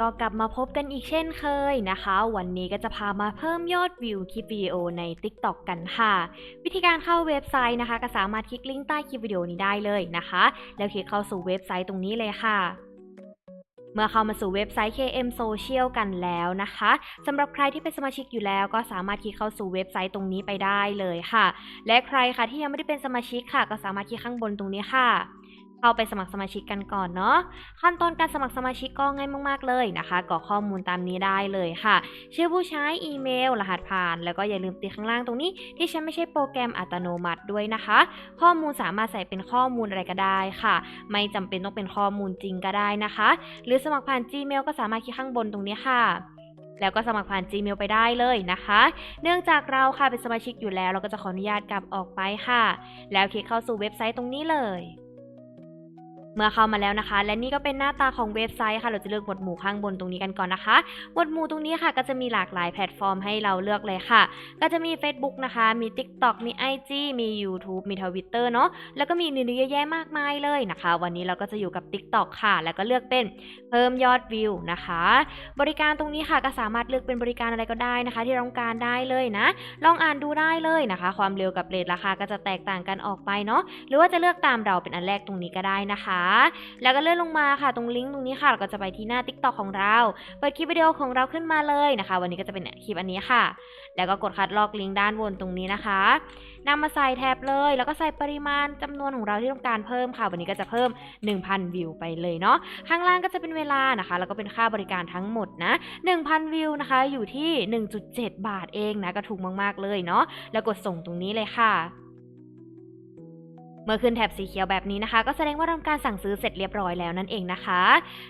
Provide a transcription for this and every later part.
ก็กลับมาพบกันอีกเช่นเคยนะคะ วันนี้ก็จะพามาเพิ่มยอดวิวคลิปวิดีโอใน TikTok กันค่ะ วิธีการเข้าเว็บไซต์นะคะ ก็สามารถคลิกลิงก์ใต้คลิปวิดีโอนี้ได้เลยนะคะ แล้วคลิกเข้าสู่เว็บไซต์ตรงนี้เลยค่ะเมื่อเข้ามาสู่เว็บไซต์ KM Social กันแล้วนะคะสำหรับใครที่เป็นสมาชิกอยู่แล้ว ก็สามารถคลิกเข้าสู่เว็บไซต์ตรงนี้ไปได้เลยค่ะ และใครค่ะที่ยังไม่ได้เป็นสมาชิกค่ะ ก็สามารถคลิกข้างบนตรงนี้ค่ะ เข้าไปสมัครสมาชิกกันก่อนเนาะขั้นตอนการสมัครสมาชิกก็ง่ายมาก ๆ เลยนะคะกรอกข้อมูลตามนี้ได้เลยค่ะ ชื่อผู้ใช้อีเมล รหัสผ่าน แล้วก็อย่าลืมติดข้างล่างตรงนี้ ที่ฉันไม่ใช่โปรแกรมอัตโนมัติด้วยนะคะ ข้อมูลสามารถใส่เป็นข้อมูลอะไรก็ได้ค่ะ ไม่จำเป็นต้องเป็นข้อมูลจริงก็ได้นะคะ หรือสมัครผ่าน Gmail ก็สามารถคลิกข้างบนตรงนี้ค่ะแล้วก็สมัครผ่าน Gmail ไปได้เลยนะคะ เนื่องจากเราค่ะเป็นสมาชิกอยู่แล้ว เราก็จะขออนุญาตกลับออกไปค่ะ แล้วคลิกเข้าสู่เว็บไซต์ตรงนี้เลย เมื่อเข้ามาแล้วนะคะ และนี่ก็เป็นหน้าตาของเว็บไซต์ค่ะ เราจะเลือกหมวดหมู่ข้างบนตรงนี้กันก่อนนะคะ หมวดหมู่ตรงนี้ค่ะ ก็จะมีหลากหลายแพลตฟอร์มให้เราเลือกเลยค่ะ ก็จะมี Facebook นะคะ มี TikTok มี IG มี YouTube มี Twitter เนาะแล้วก็มีอื่นๆเยอะแยะมากมายเลยนะคะ วันนี้เราก็จะอยู่กับ TikTok ค่ะ แล้วก็เลือกเป็นเพิ่มยอดวิวนะคะ บริการตรงนี้ค่ะก็สามารถเลือกเป็นบริการอะไรก็ได้นะคะ ที่เราต้องการได้เลยนะ ลองอ่านดูได้เลยนะคะ ความเร็วกับเรทราคาก็จะแตกต่างกันออกไปเนาะหรือว่าจะเลือกตามเราเป็นอันแรกตรงนี้ก็ได้นะคะแล้วก็เลื่อนลงมาค่ะตรงลิงก์ตรงนี้ค่ะเราก็จะไปที่หน้า TikTok ของเราเปิดคลิปวิดีโอของเราขึ้นมาเลยนะคะ วันนี้ก็จะเป็นคลิปอันนี้ค่ะ แล้วก็กดคัดลอกลิงก์ด้านบนตรงนี้นะคะนำมาใส่แท็บเลย แล้วก็ใส่ปริมาณจำนวนของเราที่ต้องการเพิ่มค่ะ วันนี้ก็จะเพิ่ม 1,000 วิวไปเลยเนาะข้างล่างก็จะเป็นเวลานะคะ แล้วก็เป็นค่าบริการทั้งหมดนะ 1,000 วิวนะคะ อยู่ที่ 1.7 บาทเองนะก็ถูกมากๆเลยเนาะแล้วกดส่งตรงนี้เลยค่ะ เมื่อขึ้นแถบสีเขียวแบบนี้นะคะ ก็แสดงว่าทำการสั่งซื้อเสร็จเรียบร้อยแล้วนั่นเองนะคะ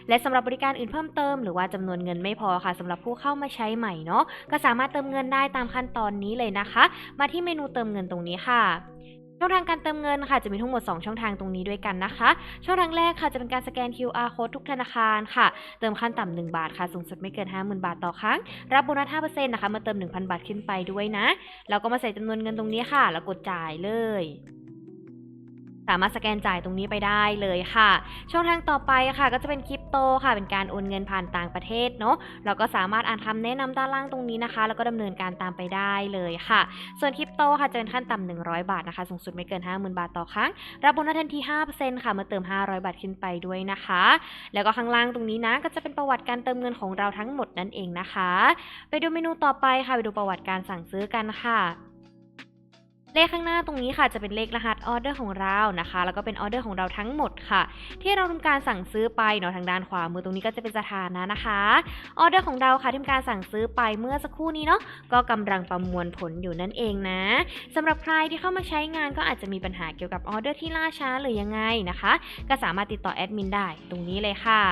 และสำหรับบริการอื่นเพิ่มเติม หรือว่าจำนวนเงินไม่พอค่ะสำหรับผู้เข้ามาใช้ใหม่เนาะก็สามารถเติมเงินได้ตามขั้นตอนนี้เลยนะคะ มาที่เมนูเติมเงินตรงนี้ค่ะช่องทางการเติมเงินค่ะจะมีทั้งหมด 2 ช่องทางตรงนี้ด้วยกันนะคะ ช่องทางแรกค่ะจะเป็นการสแกน QR code ทุกธนาคารค่ะ เติมขั้นต่ำ1บาทค่ะสูงสุดไม่เกิน 50,000 บาทต่อครั้ง รับโบนัส5%นะคะมาเติม 1,000 บาทขึ้นไปด้วยนะแล้วก็มาใส่จำนวนเงินตรงนี้ค่ะ แล้วกดจ่ายเลย สามารถสแกนจ่ายตรงนี้ไปได้เลยค่ะ ช่องทางต่อไปค่ะ ก็จะเป็นคริปโตค่ะ เป็นการโอนเงินผ่านต่างประเทศเนาะเราก็สามารถอ่านคำแนะนำด้านล่างตรงนี้นะคะ แล้วก็ดำเนินการตามไปได้เลยค่ะ ส่วนคริปโตค่ะจะเป็นขั้นต่ำ100 บาทนะคะ สูงสุดไม่เกิน 50,000 บาทต่อครั้ง รับโบนัสทันที5%ค่ะเมื่อเติม 500 บาทขึ้นไปด้วยนะคะ แล้วก็ข้างล่างตรงนี้นะก็จะเป็นประวัติการเติมเงินของเราทั้งหมดนั่นเองนะคะ ไปดูเมนูต่อไปค่ะไปดูประวัติการสั่งซื้อกันค่ะเลขข้างหน้าตรงนี้ค่ะจะเป็นเลขรหัส ออเดอร์ของเรานะคะ แล้วก็เป็นออเดอร์ของเราทั้งหมดค่ะ ที่เราทำการสั่งซื้อไปเนาะทางด้านขวามือตรงนี้ก็จะเป็นสถานะนะคะออเดอร์ของเราค่ะที่ทำการสั่งซื้อไปเมื่อสักครู่นี้เนาะก็กำลังประมวลผลอยู่นั่นเองนะสำหรับใครที่เข้ามาใช้งานก็อาจจะมีปัญหาเกี่ยวกับออเดอร์ที่ล่าช้าหรือยังไงนะคะ ก็สามารถติดต่อแอดมินได้ตรงนี้เลยค่ะ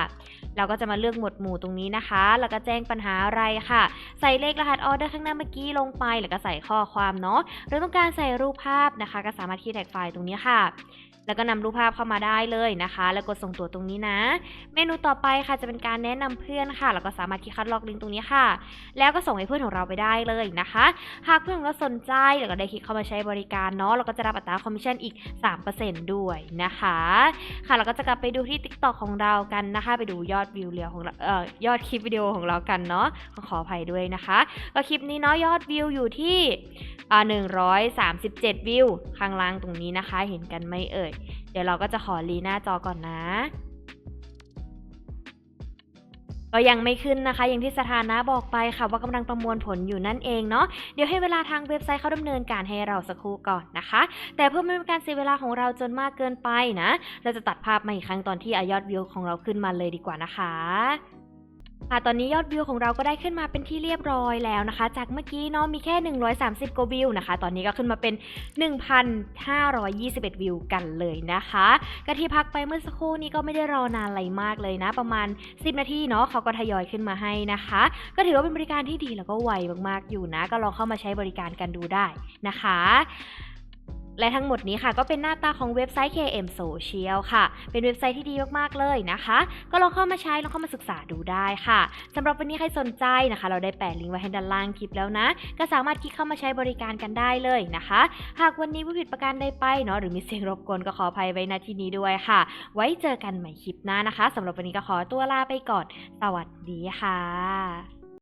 เราก็จะมาเลือกหมวดหมู่ตรงนี้นะคะ แล้วก็แจ้งปัญหาอะไรค่ะ ใส่เลขรหัสออเดอร์ข้างหน้าเมื่อกี้ลงไป แล้วก็ใส่ข้อความเนาะ หรือต้องการใส่รูปภาพนะคะ ก็สามารถคีย์แท็กไฟตรงนี้ค่ะ แล้วก็นำรูปภาพเข้ามาได้เลยนะคะ แล้วกดส่งตัวตรงนี้นะ เมนูต่อไปค่ะจะเป็นการแนะนำเพื่อนค่ะ แล้วก็สามารถคลิกคัดลอกลิงก์ตรงนี้ค่ะ แล้วก็ส่งให้เพื่อนของเราไปได้เลยนะคะ หากเพื่อนเราสนใจแล้วก็ได้คลิกเข้ามาใช้บริการเนาะเราก็จะรับอัตราคอมมิชชั่นอีก 3%ด้วยนะคะ ค่ะเราก็จะกลับไปดูที่ TikTok ของเรากันนะคะ ไปดูยอดวิวเรียวของเอ่อยอดคลิปวิดีโอของเรากันเนาะขอขออภัยด้วยนะคะ ก็คลิปนี้เนาะยอดวิวอยู่ที่อ่า137 วิวข้างล่างตรงนี้นะคะ เห็นกันไหมเอ่ย เดี๋ยวเราก็จะขอรีหน้าจอก่อนนะ ก็ยังไม่ขึ้นนะคะ อย่างที่สถานะบอกไปค่ะว่ากำลังประมวลผลอยู่นั่นเองเนาะ เดี๋ยวให้เวลาทางเว็บไซต์เขาดำเนินการให้เราสักครู่ก่อนนะคะ แต่เพื่อไม่ให้การเสียเวลาของเราจนมากเกินไปนะ เราจะตัดภาพมาอีกครั้งตอนที่อายอดวิวของเราขึ้นมาเลยดีกว่านะคะ ค่ะตอนนี้ยอดวิวของเราก็ได้ขึ้นมาเป็นที่เรียบร้อยแล้วนะคะ จากเมื่อกี้เนาะมีแค่ 130กว่าวิวนะคะ ตอนนี้ก็ขึ้นมาเป็น 1,521 วิวกันเลยนะคะกะที่พักไปเมื่อสักครู่นี้ก็ไม่ได้รอนานอะไรมากเลยนะ ประมาณ 10 นาทีเนาะเขาก็ทยอยขึ้นมาให้นะคะ ก็ถือว่าเป็นบริการที่ดีแล้วก็ไวมากๆอยู่นะ ก็ลองเข้ามาใช้บริการกันดูได้นะคะ และทั้งหมดนี้ค่ะก็เป็นหน้าตาของเว็บไซต์ KM Social ค่ะ เป็นเว็บไซต์ที่ดีมากๆเลยนะคะ ก็ลองเข้ามาใช้ลองเข้ามาศึกษาดูได้ค่ะสำหรับวันนี้ใครสนใจนะคะ เราได้แปะลิงก์ไว้ให้ด้านล่างคลิปแล้วนะ ก็สามารถคลิกเข้ามาใช้บริการกันได้เลยนะคะ หากวันนี้ผู้ผิดประการใดไปเนาะหรือมีเสียงรบกวนก็ขออภัยไว้ณที่นี้ด้วยค่ะ ไว้เจอกันใหม่คลิปหน้านะคะสำหรับวันนี้ก็ขอตัวลาไปก่อนสวัสดีค่ะ